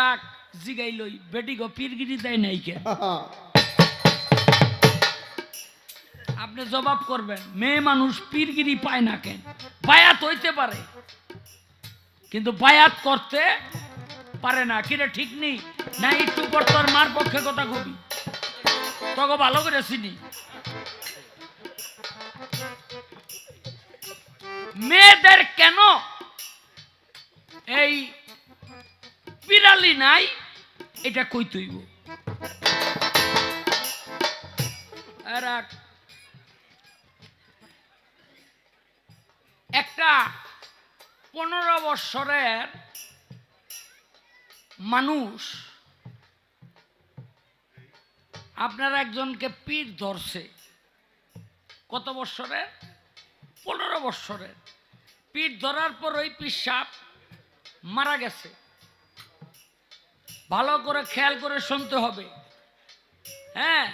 রাখ জিগাই লই বেটি গো, পীরগিরি দেয় নাই কে? আপনি জবাব করবেন, মেয়ে মানুষ পীরগিরি পায় না কেন? বায়াত হইতে পারে, কিন্তু বায়াত করতে পারে না। কিরে ঠিক নেই না, একটু পর মার পক্ষে কথা কবি। তোকে ভালো করে চিনি। মেয়েদের কেন এই বিড়ালি নাই, এটা কই এক একটা পনেরো বৎসরের মানুষ আপনার একজনকে পীর ধরছে। কত বৎসরের পনেরো বৎসরের পীর ধরার পর ওই পিসাব মারা গেছে। ভালো করে খেয়াল করে শুনতে হবে। হ্যাঁ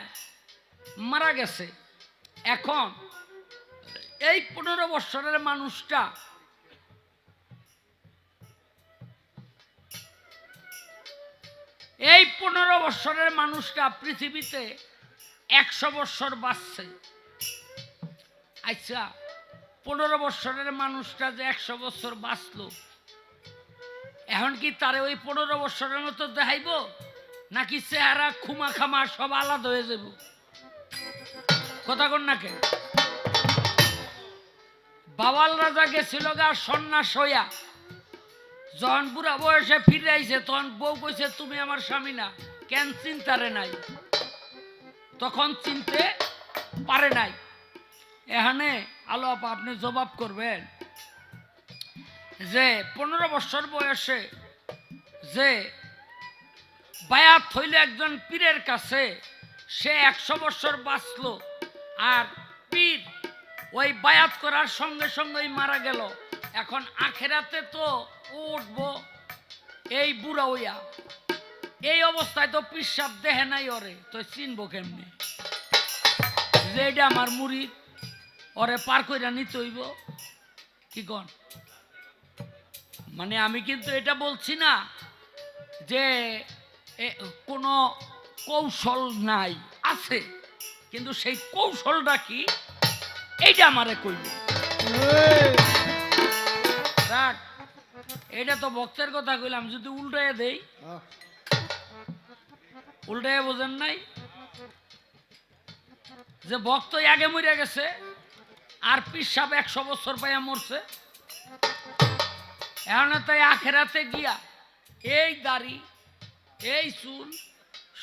মারা গেছে। এখন এই পনেরো বৎসরের মানুষটা এই পনেরো বৎসরের মানুষটা পৃথিবীতে একশো বৎসর বাঁচছে। আচ্ছা পনেরো বৎসরের মানুষটা যে একশো বছর বাঁচলো এখন কি তারে ওই পনেরো বৎসরের মতো দেখাইব? নাকি চেহারা, খুমা খামা সব আলাদা হয়ে যাব কথা কন না কেন? বাবাল রাজা গেছিল গা সন্ন্যাস হইয়া। যখন বুড়া বয়সে ফিরে আইছে, তখন বউ কইছে, তুমি আমার স্বামী না, কেন চিন্তারে নাই? তখন চিনতে পারে নাই। এখানে আলো আপা আপনি জবাব করবেন। যে পনেরো বছর বয়সে যে বায়াত হইল একজন পীরের কাছে, সে একশো বছর বাঁচল আর পীর ওই বায়াত করার সঙ্গে সঙ্গেই মারা গেল। এখন আখেরাতে তো উঠবো এই বুড়া হইয়া। এই অবস্থায় তো পিসাব দেহে নাই ওরে, তো চিনবো কেমনি? যে এটা আমার মুড়ি, ওরে পার কইরা নিতে হইব। কি কন? মানে আমি কিন্তু এটা বলছি না যে কোনো কৌশল নাই, আছে। কিন্তু সেই কৌশলটা কি? এইটা আমারে কইবে। এটা তো বক্তের কথা কইলাম, যদি উল্টায় দেই। উল্টায় বোঝেন নাই? যে ভক্ত আগে মরে গেছে, আর পিসাব একশো বছর পাইয়া মরছে। এখন তাই আখেরাতে গিয়া এই দাড়ি, এই চুল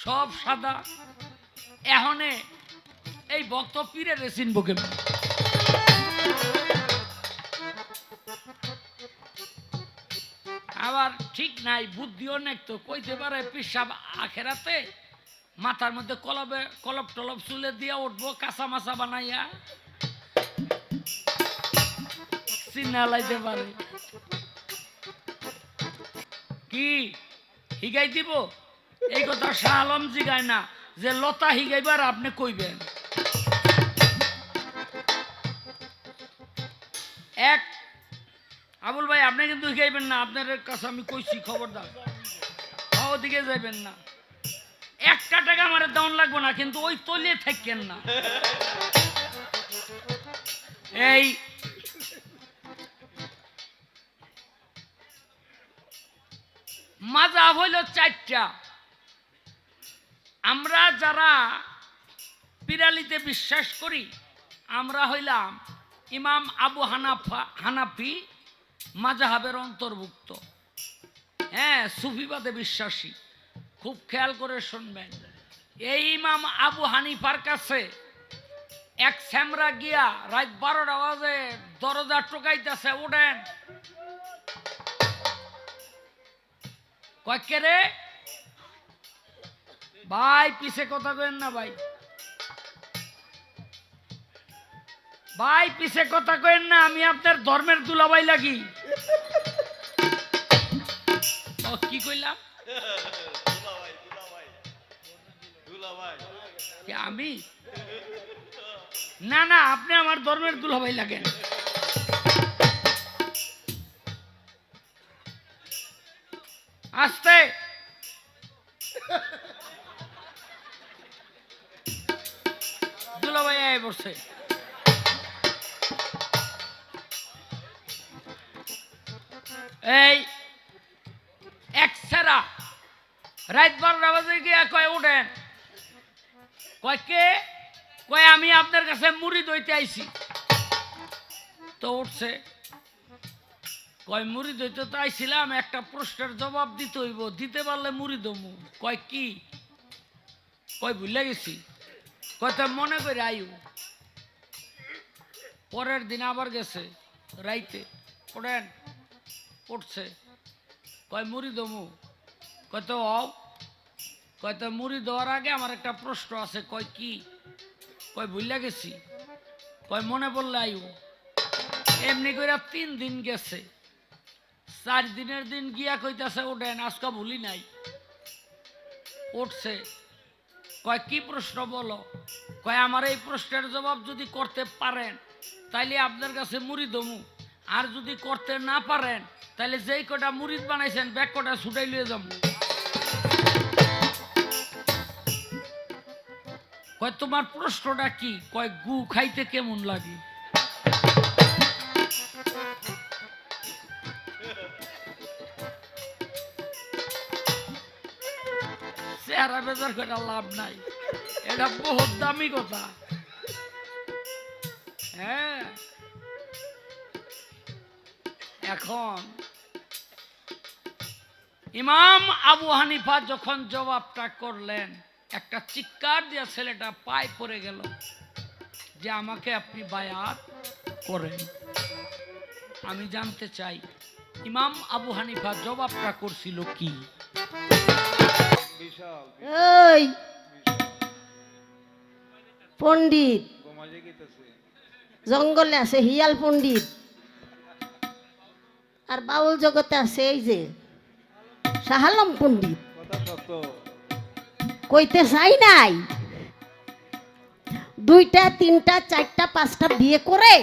সব সাদা। এহনে এই ভক্ত পীরে রেসিন বকে আবার ঠিক নাই, বুদ্ধি অনেক তো, কইতে পারে পিসাব আখেরাতে মাথার মধ্যে কলবে কলপ টলপ চুলে দিয়া উঠবো, কাঁচা মাছা বানাইয়া। চিন্না লাইতে পারে। কি? হিগাই দিব? এই কথা শাহ আলম জিগায় না, যে লতা হিগাইবার আপনি কইবেন। এক, আবুল ভাই, আপনি কিন্তু হিগাইবেন না, আপনার কাছে আমি কইছি খবরদার। ওদিকে যাইবেন না। একটা টাকা আমার দাম লাগবে না, কিন্তু ওই তলিয়ে থাকেন না। এই মাজা হইল চারটা। আমরা যারা পিরালিতে বিশ্বাস করি, আমরা হইলাম ইমাম আবু হানাফা, হানাফি মাজাহাবের অন্তর্ভুক্ত। হ্যাঁ সুফিবাদে বিশ্বাসী। খুব খেয়াল করে শুনবেন। এই ইমাম আবু হানিফার কাছে এক স্যামরা গিয়া রাত বারোটা বাজে দরজা টোকাইতেছে উঠেন। কয় রে ভাই, পিছে কথা কেন না ভাই। ভাই, পিছে কথা কেন না, আমি আপনার ধর্মের দুলাভাই লাগি। কি কইলাম? আমি? না না, আপনি আমার ধর্মের দুলাভাই লাগেন। আস্তে। দুলাভাই আয় বসে। এই, এক সেরা। রাত বারোটা বাজে গিয়া কয়, উঠেন। কয়, কে? কয়, আমি আপনার কাছে মুড়ি দইতে আইছি। তো উঠছে। কয় মুড়ি দইতে তো আইছিলাম একটা প্রশ্নের জবাব দিতে হইব, দিতে পারলে মুড়ি দমু। কয়, কি? কয়, ভুলে গেছি। তো মনে করে আয়ু। পরের দিন আবার গেছে, রাইতে। পড়েন, পড়ছে। কয়, মুড়ি দমু। কয়, তো হও কয়, তো মুড়ি দেওয়ার আগে আমার একটা প্রশ্ন আছে। কয়, কি? কয়, ভুলে গেছি। কয়, মনে পড়লে আয়ু। এমনি করে তিন দিন গেছে। চার দিনের দিন গিয়া কইতাছে ওঠেন আজকে ভুলি নাই। উঠছে। কয়, কি প্রশ্ন বলো? কয়, আমার এই প্রশ্নের জবাব যদি করতে পারেন, তাইলে আপনার কাছে মুড়ি দমু। আর যদি করতে না পারেন তাহলে যেই কটা মুড়িদ বানাইছেন, ব্যাগ কটা ছুটাই লিয়ে যাব। কয়, তোমার প্রশ্নটা কি? কয়, গু খাইতে কেমন লাগে? চেহারা বেজার করে লাভ নাই। এটা বহুত দামি কথা। হ্যাঁ। এখন ইমাম আবু হানিফা যখন জবাবটা করলেন, একটা চিৎকার দিয়া ছেলেটা পায়ে পড়ে গেল যে আমাকে আপনি বায়াত করেন। আমি জানতে চাই, ইমাম আবু হানিফা জবাবটা করছিল কি? ওই পণ্ডিত। জঙ্গলে আছে হিয়াল পণ্ডিত। আর বাউল জগতে আছে এই যে শাহালম পণ্ডিত। কইতে চাই নাই। দুইটা তিনটা চারটা পাঁচটা বিয়ে করে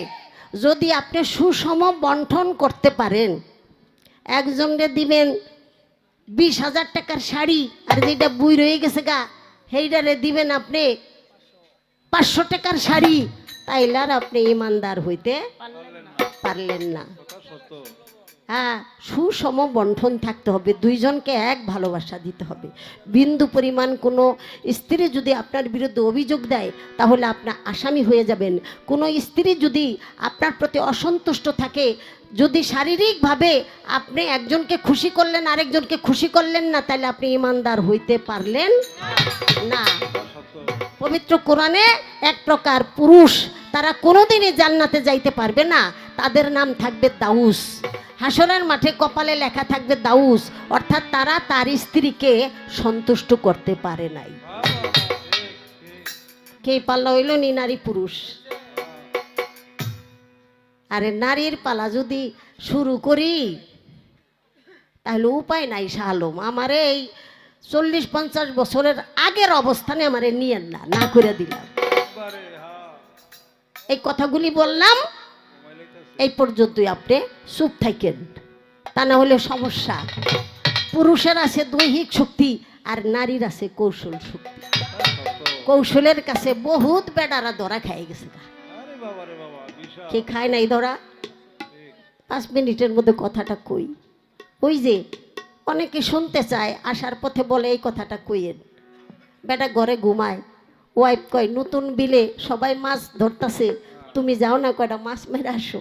যদি আপনি সুষম বন্টন করতে পারেন একজনকে দিবেন বিশ হাজার টাকার শাড়ি আর যেটা বুই রয়ে গেছে গা সেইটারে দিবেন আপনি পাঁচশো টাকার শাড়ি। তাইলে আর আপনি ইমানদার হইতে পারলেন না। হ্যাঁ সুষম বন্ধন থাকতে হবে, দুইজনকে এক ভালোবাসা দিতে হবে। বিন্দু পরিমাণ কোনো স্ত্রী যদি আপনার বিরুদ্ধে অভিযোগ দেয়, তাহলে আপনার আসামি হয়ে যাবেন। কোনো স্ত্রী যদি আপনার প্রতি অসন্তুষ্ট থাকে, যদি শারীরিকভাবে আপনি একজনকে খুশি করলেন, আরেকজনকে খুশি করলেন না, তাহলে আপনি ইমানদার হইতে পারলেন না। পবিত্র কোরআনে এক প্রকার পুরুষ, তারা কোনোদিনই জান্নাতে যাইতে পারবে না। তাদের নাম থাকবে দাউস। হাসরের মাঠে কপালে লেখা থাকবে দাউস, অর্থাৎ তারা তার স্ত্রীকে সন্তুষ্ট করতে পারে নাই। কে পাল্লা হইল নি নারী পুরুষ আরে নারীর পালা যদি শুরু করি, তাহলে উপায় নাই শালম আমার এই চল্লিশ পঞ্চাশ বছরের আগের অবস্থানে আমারে নিয়েন না না করে দিলাম। এই কথাগুলি বললাম। এই পর্যন্তই আপনি চুপ থাকেন। তা না হলে সমস্যা। পুরুষের আছে দৈহিক শক্তি আর নারীর আছে কৌশল শক্তি। কৌশলের কাছে বহুত বেডারা ধরা খাই গেছে। কে খায় নাই ধরা? পাঁচ মিনিটের মধ্যে কথাটা কই? ওই যে অনেকে শুনতে চায় আসার পথে বলে এই কথাটা কইয়েন। বেটা ঘরে ঘুমায় ওয়াইফ কয় নতুন বিলে সবাই মাছ ধরতাছে। তুমি যাও না কয়টা মাছ মেরে আসো।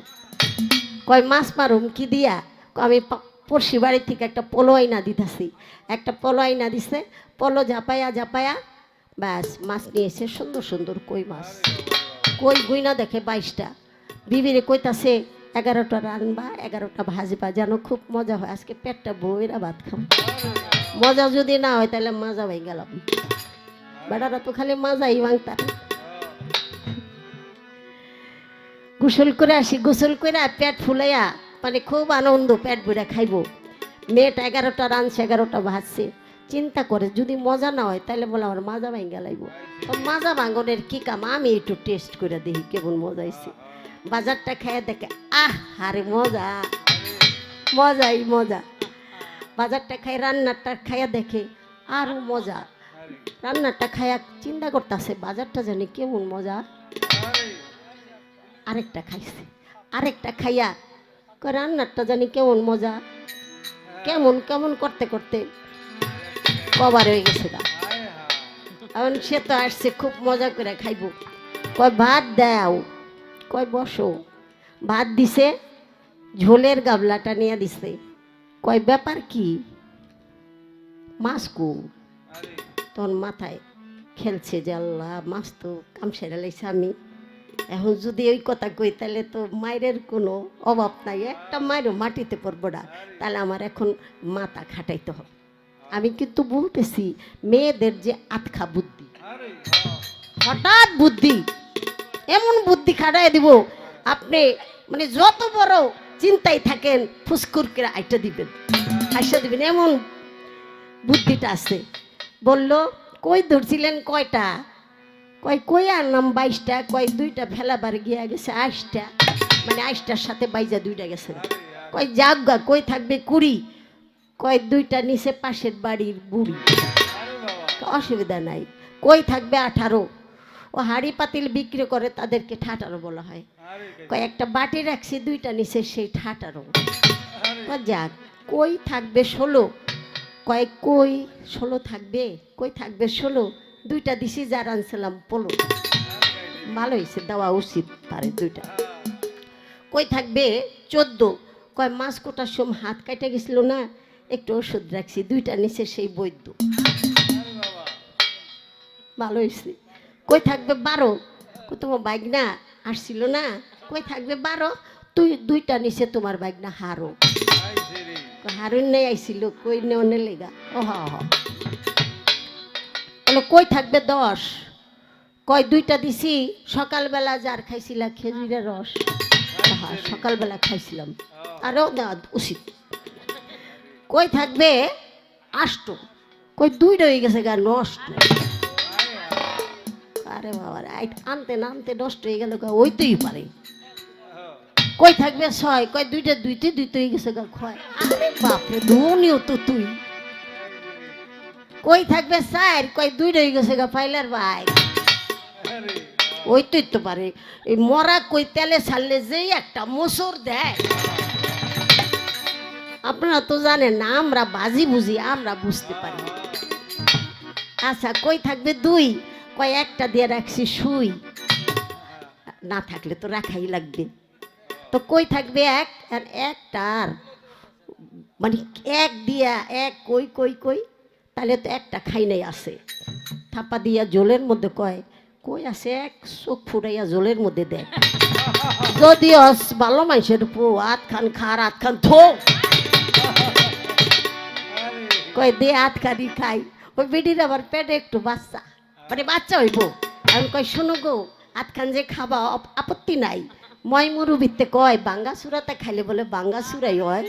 কয়, মাছ মারুম, কি দিয়া? আমি পড়শি বাড়ি থেকে একটা পলো আইনা দিতেছি। একটা পলো আইনা দিছে, পলো ঝাপায়া ঝাপায়া ব্যাস, মাছ নিয়ে এসে সুন্দর সুন্দর কই মাছ। কই গুইনা দেখে বাইশটা। বিবিরে কইতাছে, এগারোটা রানবা এগারোটা ভাজবা যেন খুব মজা হয়। আজকে পেটটা বইরা ভাত খাম মজা যদি না হয়, তাহলে মজা হয়ে গেলাম। বেটারা তো খালি মজাই ভাঙতার গোসল করে আসি, গোসল করে পেট ফুলাইয়া মানে খুব আনন্দ পেট ভরে খাইব। মেয়েটা এগারোটা রানছে এগারোটা ভাজছে চিন্তা করে, যদি মজা না হয় তাহলে বলে আমার মাজা ভাঙ্গা লাগব। মাজা ভাঙনের কি কাম? আমি একটু টেস্ট করে দেখি কেমন মজা হয়েছে বাজারটা খেয়ে দেখে, আহ, আরে মজা। মজাই মজা। বাজারটা খাই, রান্নাটা খাইয়া দেখে, আরও মজা। রান্নাটা খায়া চিন্তা করতেছে, বাজারটা জানি কেমন মজা। আরেকটা খাইছে। আরেকটা খাইয়া কয় রান্নাটা জানি কেমন মজা। কেমন কেমন করতে করতে কবার হয়ে গেছে গা। এখন সে তো আসছে খুব মজা করে খাইব। কয় ভাত দাও। কয় বসো। ভাত দিছে ঝোলের গাবলাটা নিয়ে দিছে। কয় ব্যাপার কি? মাছ কু আরে। তখন মাথায় খেলছে যে আল্লাহ মাছ তো কাম সেরা লাইছে আমি। এখন যদি ওই কথা কই, তাহলে তো মায়ের কোনো অভাব নাই। একটা মায়েরও মাটিতে পড়ব না, তাহলে আমার এখন মাথা খাটাইতে হবে। আমি কিন্তু বলতেছি মেয়েদের যে আতখা বুদ্ধি, হঠাৎ বুদ্ধি, এমন বুদ্ধি খাটাই দিব, আপনি মানে যত বড় চিন্তায় থাকেন, ফুসকুর করে আইটা দিবেন হাসা দিবেন। এমন বুদ্ধিটা আছে। বলল, কই ধরছিলেন কয়টা? কয় কই আনলাম বাইশটা, কয় দুইটা ফেলাবার গিয়া গেছে আইসটা মানে আইসটার সাথে বাইজা দুইটা গেছে কয় যাগা কই থাকবে কুড়ি? কয় দুইটা নিচে পাশের বাড়ির বুড়ি। অসুবিধা নাই। কই থাকবে আঠারো? ও হাড়ি পাতিল বিক্রি করে তাদেরকে ঠাটারো বলা হয়। আরে কয়েকটা বাটি রাখছি, দুইটা নিচে সেই ঠাটারো। কয় যাক, কই থাকবে ষোলো? কয় কই ষোলো থাকবে? কই থাকবে ষোলো? দুইটা দিছি, যার আনছিলাম পোলো। ভালো হয়েছে দেওয়া উচিত পারে দুইটা। কই থাকবে? চোদ্দ। কয়, মাছ কোটার সময় হাত কাটে গেছিল না, একটু ওষুধ রাখছি, দুইটা নিচে সেই বৈদ্য। ভালো হয়েছে কই থাকবে? বারো। তোমার বাইকনা আসছিল না? কই থাকবে? বারো। তুই দুইটা নিচে তোমার বাইকনা হারো। কই হারুন নেই আইছিল, কই নেওনে লেগা? ও হ বলো কই থাকবে দশ? কয় দুইটা দিছি সকালবেলা যার খাইছিলা খেজুরের রস। সকালবেলা খাইছিলাম। আরও দেওয়া উচিত। কই থাকবে? আষ্ট। কই দুইটা হয়ে গেছে গা নষ্ট। আরে বাবা আনতে না আনতে নষ্ট হয়ে গেল গা, ওইতেই পারে। কই থাকবে ছয়? কয় দুইটা দুইতে দুইতে হয়ে গেছে গা খয় বাপরে ধুনিও তো তুই। কই থাকবে চার কয় দুইটা হয়ে গেছে গা পাইলার ভাই। আরে ওইতেই তো পারে। এই মরা কই তেলে ছাড়লে যেই একটা মোসর দেয়। আপনারা তো জানেন না, আমরা বাজি বুঝি, আমরা বুঝতে পারি আচ্ছা কই থাকবে দুই? কয় একটা দিয়ে রাখছি সুই। না থাকলে তো রাখাই লাগবে। তো কই থাকবে এক? আর একটার মানে এক দিয়া এক, কই কই কই? তাহলে তো একটা খাই নাই আছে। থাপা দিয়া জলের মধ্যে কয়, কই আছে এক চোখ ফুটাইয়া জলের মধ্যে দেয় যদি অস ভালো মানুষের পো আত খান খার আত খান থো কয়, দে আত খানি খাই। ওই বেডির আবার পেটে একটু বাচ্চা। মানে বাচ্চা হইব। আমি কয়, শোনো গো আত খান যে খাবা আপত্তি নাই। ময় মুরুবিতে কয় বাঙ্গা সুরাতে খাইলে বলে বাঙ্গা সুরাই হয়।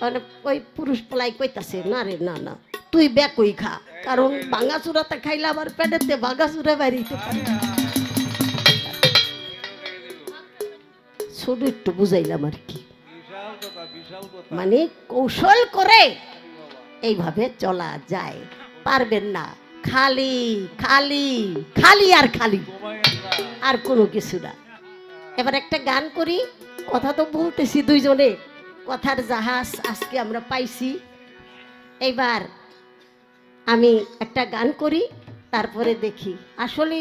মানে ওই পুরুষ পলাই কইতাছে, না রে, না না, তুই বেকই খা। কারণ বাঙ্গা সুরাতে খাইলে আবার পেটেতে বাঙ্গা সুরা বাড়িতে ছোট একটু বুঝাইলাম আর কি। মানে কৌশল করে এইভাবে চলা যায়। পারবেন না। খালি খালি খালি আর খালি। আর কোনো কিছু না। এবার একটা গান করি, কথা তো বলতেছি দুইজনে। কথার জাহাজ আজকে আমরা পাইছি। এইবার আমি একটা গান করি, তারপরে দেখি। আসলে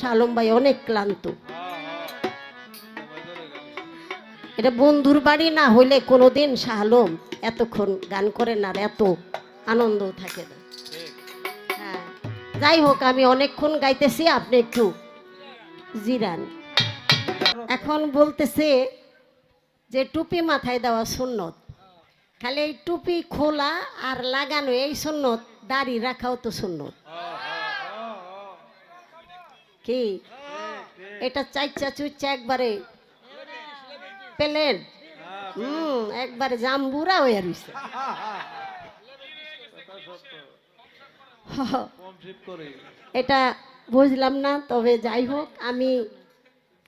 শালম ভাই অনেক ক্লান্ত। এটা বন্ধুর বাড়ি না হইলে কোনোদিন শাহলম এতক্ষণ গান করেন আর এত আনন্দ থাকে না। হ্যাঁ যাই হোক, আমি অনেকক্ষণ গাইতেছি, আপনি একটু জিরান। এখন বলতেছে যে টুপি মাথায় দেওয়া সুন্নত। খালি এই টুপি খোলা আর লাগানো এই সুন্নত দাড়ি রাখাও তো সুন্নত। কি? এটা চাইচা চুইচা একবারে পেলেন। হুম একবারে জাম্বুরা হয়ে করে। এটা বুঝলাম না তবে যাই হোক আমি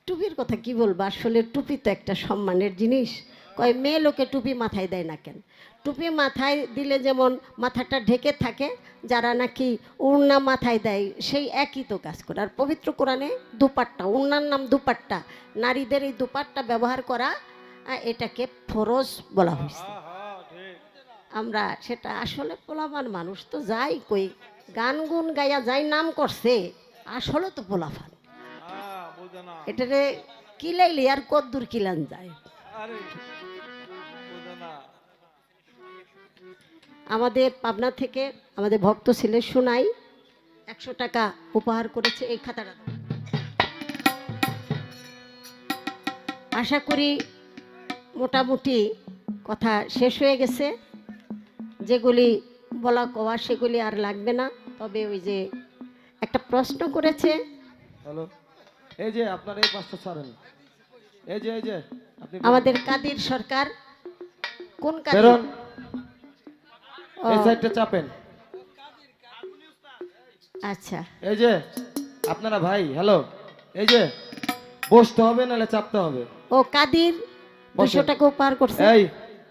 টুপির কথা কি বলব? আসলে টুপি তো একটা সম্মানের জিনিস। কয় মেয়ে লোকে টুপি মাথায় দেয় না কেন? টুপি মাথায় দিলে যেমন মাথাটা ঢেকে থাকে, যারা নাকি উড়না মাথায় দেয়, সেই একই তো কাজ করে। আর পবিত্র কোরআনে দুপাট্টা, উড়নার নাম দুপাট্টা। নারীদের এই দুপাট্টা ব্যবহার করা এটাকে ফরজ বলা হয়েছে। হ্যাঁ হ্যাঁ আমরা সেটা আসলে পোলাপান মানুষ তো যাই কই, গান গুন গাইয়া যাই নাম করছে, আসলে তো পোলাপান। হ্যাঁ বুঝে না এটারে কিলাইলে আর কদ্দুর কিলান যায়? আমাদের পাবনা থেকে আমাদের ভক্ত ছেলে শোনাই একশো টাকা উপহার করেছে এই খাতাটা। আশা করি মোটামুটি কথা শেষ হয়ে গেছে। যেগুলি বলা কওয়া সেগুলি আর লাগবে না তবে ওই যে একটা প্রশ্ন করেছে হ্যালো। এই যে আপনার এই পাঁচটা ছাড়েন। এই যে এই যে আপনি আমাদের কাদির সরকার কোন কাদির? বেরোন। এই সাইডটা চাপেন। আচ্ছা। এই যে আপনারা ভাই হ্যালো এই যে বসতে হবে নাহলে চাপতে হবে। ও কাদির দুশো বসেন। টাকা উপহার করছে এই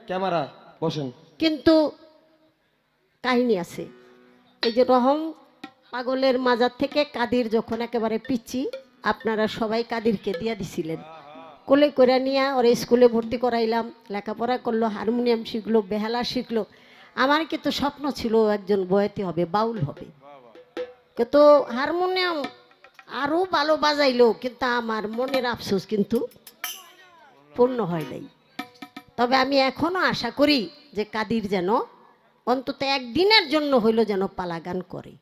ক্যামেরা বসেন। কিন্তু কাহিনী আছে। এই যে রহম পাগলের মাজার থেকে কাদির যখন একেবারে পিচ্ছি আপনারা সবাই কাদিরকে দিয়া দিছিলেন। কোলে করে নিয়ে ওরা স্কুলে ভর্তি করাইলাম, লেখাপড়া করল, হারমোনিয়াম শিখলো, বেহালা শিখলো। আমার কিন্তু স্বপ্ন ছিল একজন বয়তি হবে, বাউল হবে। কিন্তু হারমোনিয়াম আরও ভালো বাজাইলো, কিন্তু আমার মনের আফসোস কিন্তু পূর্ণ হয় নাই। তবে আমি এখনও আশা করি যে কাদির যেন অন্তত একদিনের জন্য হইল যেন পালা গান করে।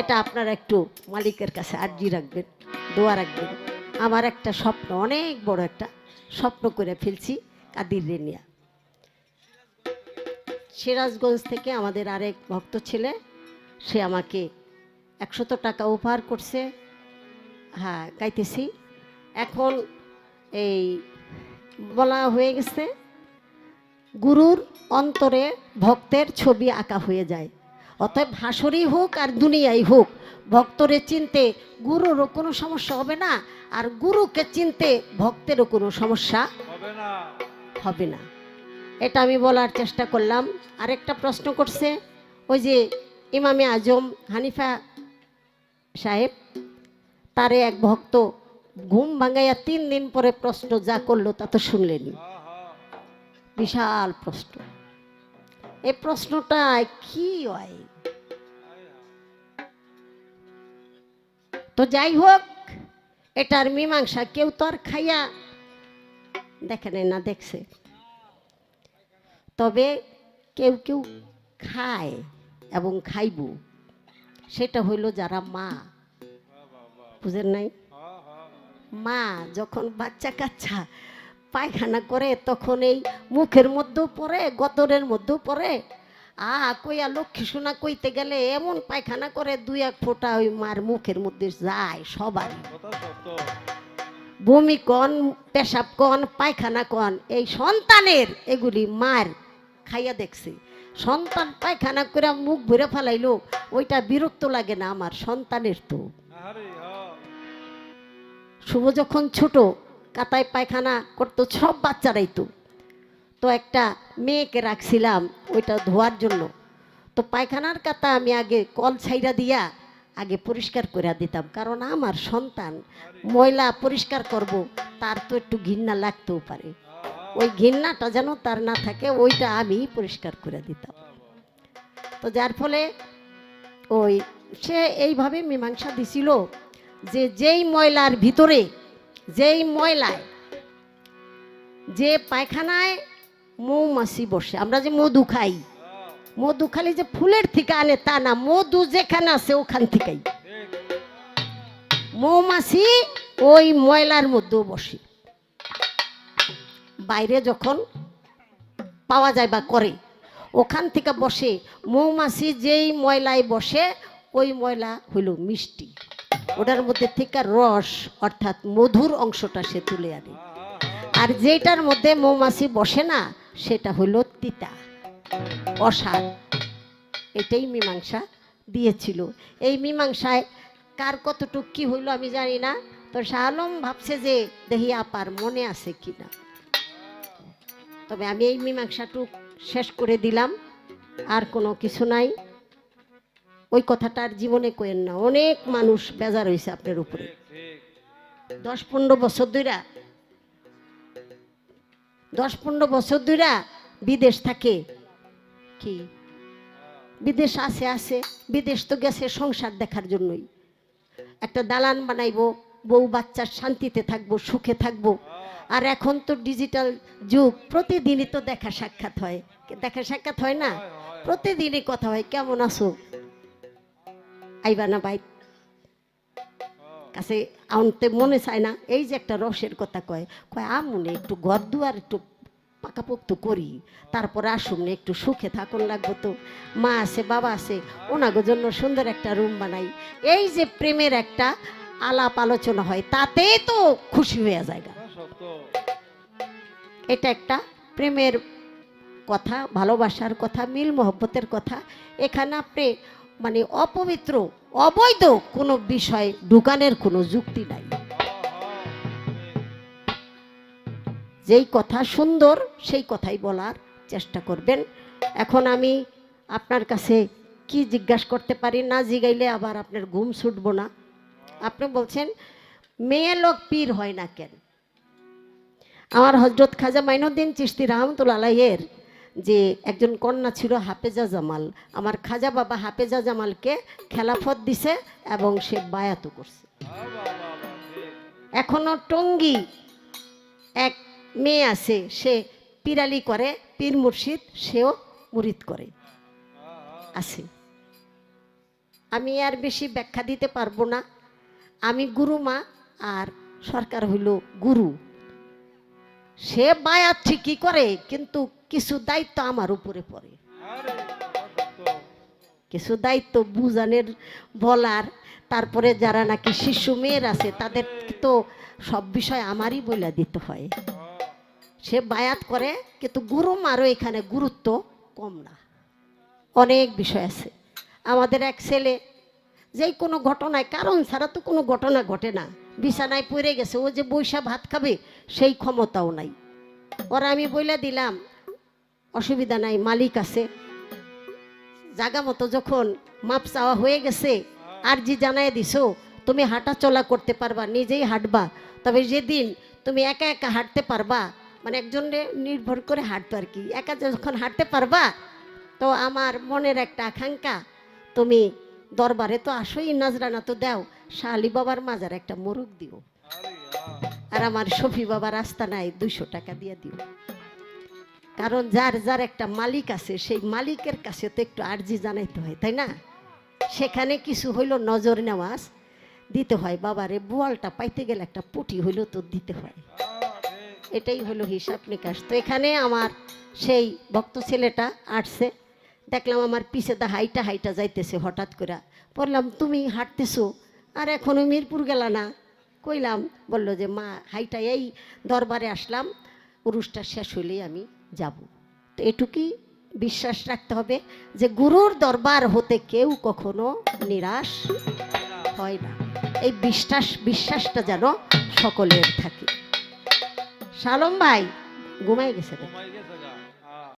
এটা আপনারা একটু মালিকের কাছে আর্জি রাখবেন, দোয়া রাখবেন। আমার একটা স্বপ্ন, অনেক বড় একটা স্বপ্ন করে ফেলছি কাদির রেনিয়া। সিরাজগঞ্জ থেকে আমাদের আরেক ভক্ত ছেলে, সে আমাকে একশত টাকা উপহার করছে। হ্যাঁ গাইতেছি। এখন এই বলা হয়ে গেছে, গুরুর অন্তরে ভক্তের ছবি আঁকা হয়ে যায়। অতএব হাসরি হোক আর দুনিয়াই হোক ভক্তরে চিনতে গুরুরও কোনো সমস্যা হবে না আর গুরুকে চিনতে ভক্তেরও কোনো সমস্যা হবে না। এটা আমি বলার চেষ্টা করলাম। আরেকটা প্রশ্ন করছে ওই যে ইমামে আজম হানিফা সাহেব তারে এক ভক্ত ঘুম ভাঙাইয়া তিন দিন পরে প্রশ্ন যা করল তা তো শুনলেনি। বিশাল প্রশ্ন। এই প্রশ্নটা কি হয়? তো যাই হোক, এটার মীমাংসা কেউ তো আর খাইয়া দেখে নাই না, দেখছে। তবে কেউ কেউ খায় এবং খাইব, সেটা হইল যারা মা। বুঝেন নাই? মা যখন বাচ্চা কাচ্চা পায়খানা করে, তখন এই মুখের মধ্যেও পড়ে গতরের মধ্যেও পড়ে আ কইয়া লক্ষ্মী সোনা কইতে গেলে এমন পায়খানা করে দুই এক ফোঁটা ওই মার মুখের মধ্যে যায় সত্য। বমি কন পেশাব কন পায়খানা কন এই সন্তানের এগুলি মার খাইয়া দেখছে। সন্তান পায়খানা করে মুখ ভরে ফেলাইলো ওইটা বিরক্ত লাগে না আমার সন্তানের তো। শুভ যখন ছোট কাতায় পায়খানা করতো সব বাচ্চারাই তো। তো একটা মেয়েকে রাখছিলাম, ওইটা ধোয়ার জন্য। তো পায়খানার কাতা আমি আগে কল ছাইরা দিয়া আগে পরিষ্কার করে দিতাম, কারণ আমার সন্তান ময়লা পরিষ্কার করব, তার তো একটু ঘৃণা লাগতেও পারে। ওই ঘৃণাটা যেন তার না থাকে, ওইটা আমি পরিষ্কার করে দিতাম। তো যার ফলে ওই সে এইভাবে মীমাংসা দিছিল যে যেই ময়লার ভিতরে, যেই ময়লায়, যে পায়খানায় মৌমাছি বসে। আমরা যে মধু খাই, মধু খালি যে ফুলের থেকে আনে তা না, মধু যেখানে আছে ওখান থেকেই। মৌমাছি ওই ময়লার মধ্যেও বসে। বাইরে যখন পাওয়া যায় বা করে, ওখান থেকে বসে, মৌমাছি যেই ময়লায় বসে, ওই ময়লা হইল মিষ্টি। ওটার মধ্যে থেকে রস, অর্থাৎ মধুর অংশটা সে তুলে আনে। আর যেটার মধ্যে মৌমাছি বসে না সেটা হইল তিতা। অসার। এটাই মীমাংসা দিয়েছিল। এই মীমাংসায় কার কতটুক কি হইল আমি জানি না তো শাহ আলম ভাবছে যে দেহি আপার মনে আছে কিনা। তবে আমি এই মীমাংসাটুক শেষ করে দিলাম, আর কোনো কিছু নাই। ওই কথাটা আর জীবনে কোয়েন না। অনেক মানুষ বেজার হয়েছে আপনার উপরে। দশ পনেরো বছর ধইরা দশ পনেরো বছর ধইরা বিদেশ থাকে। কি? বিদেশ আছে আছে। বিদেশ তো গেছে সংসার দেখার জন্যই। একটা দালান বানাইবো বউ বাচ্চার শান্তিতে থাকব সুখে থাকব। আর এখন তো ডিজিটাল যুগ প্রতিদিনই তো দেখা সাক্ষাৎ হয়। দেখা সাক্ষাৎ হয় না? প্রতিদিনই কথা হয় কেমন আছো? আইবা না ভাই কাছে আনতে মনে চায় না, এই যে একটা রসের কথা কয় কয়, আমুনে একটু ঘর দুয়ার একটু পাকাপোক্ত করি, তারপরে আসুন একটু সুখে থাকুন লাগবো তো। মা আছে, বাবা আছে ওনাগোর জন্য সুন্দর একটা রুম বানাই। এই যে প্রেমের একটা আলাপ আলোচনা হয়, তাতে তো খুশি হয়ে যায় এটা একটা প্রেমের কথা, ভালোবাসার কথা মিল মহব্বতের কথা। এখানে আপনি মানে অপবিত্র অবৈধ কোনো বিষয় ঢুকানের কোনো যুক্তি নাই। যেই কথা সুন্দর, সেই কথাই বলার চেষ্টা করবেন। এখন আমি আপনার কাছে কি জিজ্ঞাসা করতে পারি না জিগাইলে আবার আপনার ঘুম ছুটবো না। আপনি বলছেন, মেয়ে লোক পীর হয় না কেন? আমার হজরত খাজা মাইনুদ্দিন চিস্তি রহমতুল্লাহের যে একজন কন্যা ছিল হাফেজা জামাল, আমার খাজা বাবা হাফেজা জামালকে খেলাফত দিছে এবং সে বায়াতও করছে। এখনও টঙ্গী এক মেয়ে আছে, সে পিরালি করে, পীর মুর্শিদ, সেও মুরিদ করে। আছে। আমি আর বেশি ব্যাখ্যা দিতে পারব না। আমি গুরুমা আর সরকার হইল গুরু। সে বায়াত ঠিকই করে, কিন্তু কিছু দায়িত্ব আমার উপরে পড়ে। কিছু দায়িত্ব বুঝানের বলার তারপরে যারা নাকি শিশু মেয়ের আছে তাদের তো সব বিষয় আমারই বলে দিতে হয়। সে বায়াত করে কিন্তু গুরু আরও এখানে গুরুত্ব কম না। অনেক বিষয় আছে। আমাদের এক ছেলে যেই কোনো ঘটনায় কারণ ছাড়া তো কোনো ঘটনা ঘটে না। বিছানায় পড়ে গেছে ও যে বৈশা ভাত খাবে সেই ক্ষমতাও নাই। ওরা আমি বইলা দিলাম অসুবিধা নাই মালিক আছে। জাগা মতো যখন মাপ চাওয়া হয়ে গেছে আর জি জানাই দিছো তুমি হাঁটা চলা করতে পারবা নিজেই হাঁটবা। তবে যেদিন তুমি একা একা হাঁটতে পারবা মানে একজনে নির্ভর করে হাঁটতো আর কি। একা যখন হাঁটতে পারবা তো আমার মনের একটা আকাঙ্ক্ষা তুমি দরবারে তো আসোই নাজরানা তো দাও শালি বাবার মাজার একটা মোরগ দিও। হ্যাঁ, আর আমার শফি বাবার রাস্তা নাই দুইশো টাকা দিয়ে দিও। কারণ যার যার একটা মালিক আছে, সেই মালিকের কাছে তো একটু আর্জি জানাইতে হয়, তাই না? সেখানে কিছু হইল নজর নেওয়াজ, দিতে হয়, বাবারে, বোয়ালটা পাইতে গেলে একটা পুটি হইল তো দিতে হয়। এটাই হলো হিসাব নিকাশ। তো এখানে আমার সেই ভক্ত ছেলেটা আসছে, দেখলাম আমার পিছে দা হাইটা হাইটা যাইতেছে হঠাৎ করে বললাম, তুমি হাঁটতেছো? আর এখনও মিরপুর গেলা না। কইলাম, বলল যে, মা হাইটা এই দরবারে আসলাম উরুষটা শেষ হইলেই আমি যাব। তো এটুকুই বিশ্বাস রাখতে হবে যে গুরুর দরবার হতে কেউ কখনো নিরাশ হয় না। এই বিশ্বাস, বিশ্বাসটা যেন সকলের থাকে। শালম ভাই ঘুমাই গেছে।